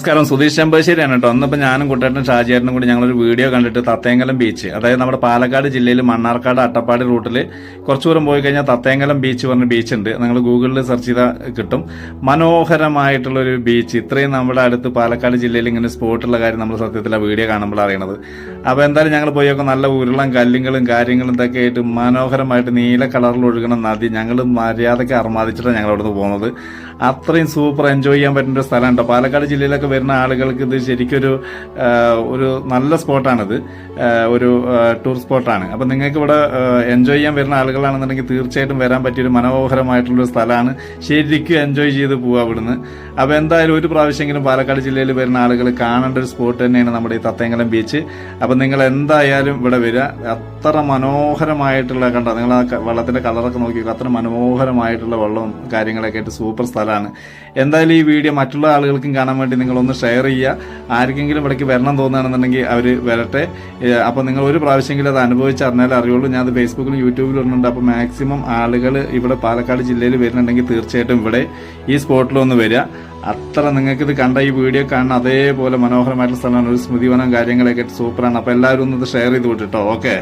നമസ്കാരം. സുധീഷ് ചെമ്പശ്ശേരിയാണ് കേട്ടോ. അന്നിപ്പോൾ ഞാനും കുട്ടേട്ടനും ഷാജിയേട്ടനും കൂടി ഞങ്ങളൊരു വീഡിയോ കണ്ടിട്ട് തത്തേങ്കലം ബീച്ച് അതായത് നമ്മുടെ പാലക്കാട് ജില്ലയിൽ മണ്ണാർക്കാട് അട്ടപ്പാടി റൂട്ടിൽ കുറച്ചു ദൂരം പോയി കഴിഞ്ഞാൽ തത്തേങ്കലം ബീച്ച് പറഞ്ഞ ബീച്ച് ഉണ്ട്. നിങ്ങൾ ഗൂഗിളിൽ സെർച്ച് ചെയ്താൽ കിട്ടും. മനോഹരമായിട്ടുള്ളൊരു ബീച്ച്. ഇത്രയും നമ്മുടെ അടുത്ത് പാലക്കാട് ജില്ലയിൽ ഇങ്ങനെ സ്പോട്ടുള്ള കാര്യം നമ്മൾ സത്യത്തിൽ ആ വീഡിയോ കാണുമ്പോൾ അറിയണത്. അപ്പോൾ എന്തായാലും ഞങ്ങൾ പോയി നോക്കാം നല്ല ഉരുളം കല്ലുകളും കാര്യങ്ങളും ഇതൊക്കെ ആയിട്ട് മനോഹരമായിട്ട് നീല കളറിൽ ഒഴുകുന്ന നദി ഞങ്ങൾ മര്യാദയ്ക്ക് അർമാദിച്ചിട്ടാണ് ഞങ്ങൾ അവിടുന്ന് പോകുന്നത്. അത്രയും സൂപ്പർ എൻജോയ് ചെയ്യാൻ പറ്റുന്ന ഒരു സ്ഥലമാണ് കേട്ടോ. പാലക്കാട് ജില്ലയിലൊക്കെ വരുന്ന ആളുകൾക്ക് ഇത് ശരിക്കൊരു ഒരു നല്ല സ്പോട്ടാണിത്. ഒരു ടൂർ സ്പോട്ടാണ്. അപ്പം നിങ്ങൾക്ക് ഇവിടെ എൻജോയ് ചെയ്യാൻ വരുന്ന ആളുകളാണെന്നുണ്ടെങ്കിൽ തീർച്ചയായിട്ടും വരാൻ പറ്റിയൊരു മനോഹരമായിട്ടുള്ളൊരു സ്ഥലമാണ്. ശരിക്കും എൻജോയ് ചെയ്ത് പോവുക അവിടുന്ന് അപ്പോൾ എന്തായാലും ഒരു പ്രാവശ്യമെങ്കിലും പാലക്കാട് ജില്ലയിൽ വരുന്ന ആളുകൾ കാണേണ്ട ഒരു സ്പോട്ട് തന്നെയാണ് നമ്മുടെ ഈ തത്തേങ്കലം ബീച്ച്. അപ്പം നിങ്ങൾ എന്തായാലും ഇവിടെ വരിക. അത്ര മനോഹരമായിട്ടുള്ള കണ്ട നിങ്ങൾ ആ വെള്ളത്തിന്റെ കളറൊക്കെ നോക്കി അത്ര മനോഹരമായിട്ടുള്ള വെള്ളവും കാര്യങ്ങളൊക്കെ ആയിട്ട് സൂപ്പർ സ്ഥലമാണ്. എന്തായാലും ഈ വീഡിയോ മറ്റുള്ള ആളുകൾക്കും കാണാൻ വേണ്ടി നിങ്ങളൊന്ന് ഷെയർ ചെയ്യുക. ആർക്കെങ്കിലും ഇവിടേക്ക് വരണം തോന്നുകയാണെന്നുണ്ടെങ്കിൽ അവർ വരട്ടെ. അപ്പോൾ നിങ്ങൾ ഒരു പ്രാവശ്യമെങ്കിലും അത് അനുഭവിച്ചറിഞ്ഞാലേ അറിയുള്ളൂ. ഞാൻ അത് ഫേസ്ബുക്കിലും യൂട്യൂബിലും ഇടുന്നുണ്ട്. അപ്പോൾ മാക്സിമം ആളുകൾ ഇവിടെ പാലക്കാട് ജില്ലയിൽ വരുന്നുണ്ടെങ്കിൽ തീർച്ചയായിട്ടും ഇവിടെ ഈ സ്പോട്ടിലൊന്ന് വരിക. അത്ര നിങ്ങൾക്ക് ഇത് കണ്ട ഈ വീഡിയോ കാണുന്ന അതേപോലെ മനോഹരമായിട്ടുള്ള സ്ഥലമാണ്. ഒരു സ്മൃതിവനം കാര്യങ്ങളൊക്കെ സൂപ്പറാണ് അപ്പോൾ എല്ലാവരും ഒന്ന് ഇത് ഷെയർ ചെയ്ത് വിട്ടിട്ടോ. ഓക്കെ